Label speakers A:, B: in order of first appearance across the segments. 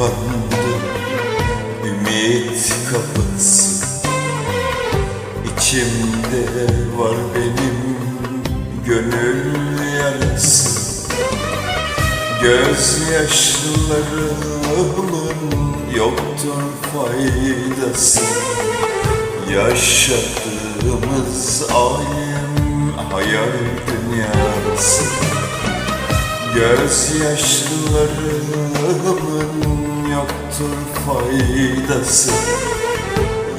A: kapandı Ümit kapısı. İçimde var benim gönül yarası Gözyaşlarımın yoktur faydası. Yaşadığımız alem hayal dünyası. Gözyaşlarımın yoktur faydası.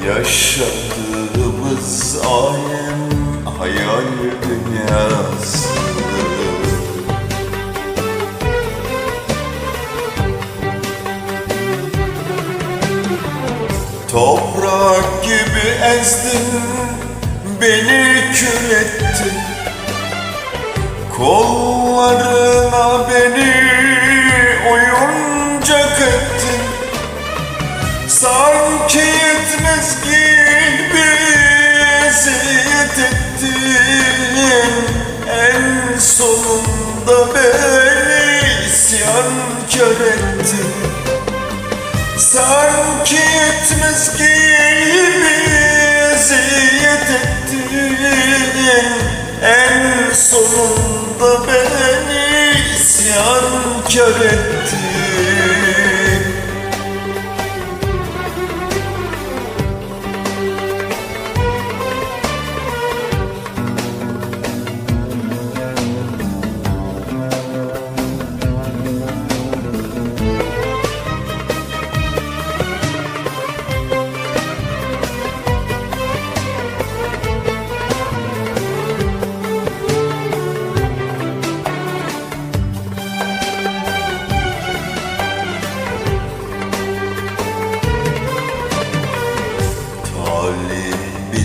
A: Yaşadığımız alem hayal dünyası. Toprak gibi ezdin beni kül ettin. Kollarına beni Gibi eziyet ettin En sonunda beni isyankar ettin. Sanki yetmez gibi eziyet En sonunda beni isyankar ettin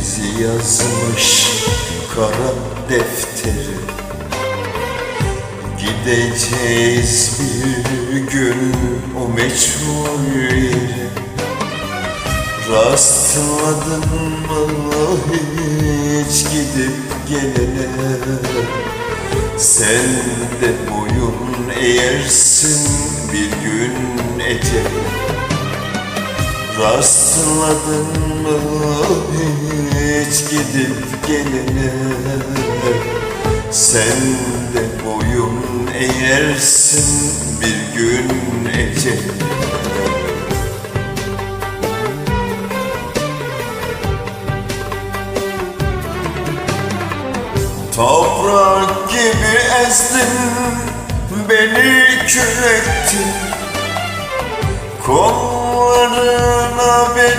A: bizi yazmış kara defteri. Gideceğiz bir gün o meçhul yere. Rastladın mı hiç gidip gelene. Sen de boyun eğersin bir gün ecele Rastladın mı hiç gidip gelene Sen de boyun eğersin bir gün ecele Toprak gibi ezdin beni kül ettin. Kollarına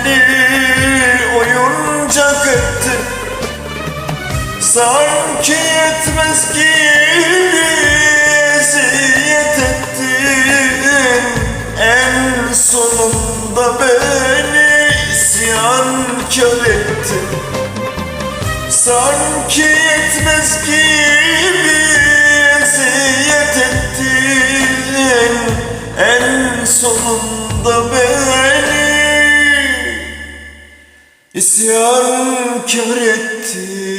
A: beni oyuncak ettin Sanki yetmez gibi eziyet ettin. En sonunda beni isyankar ettin. Sanki yetmez gibi eziyet ettin. En sonunda beni isyankar ettin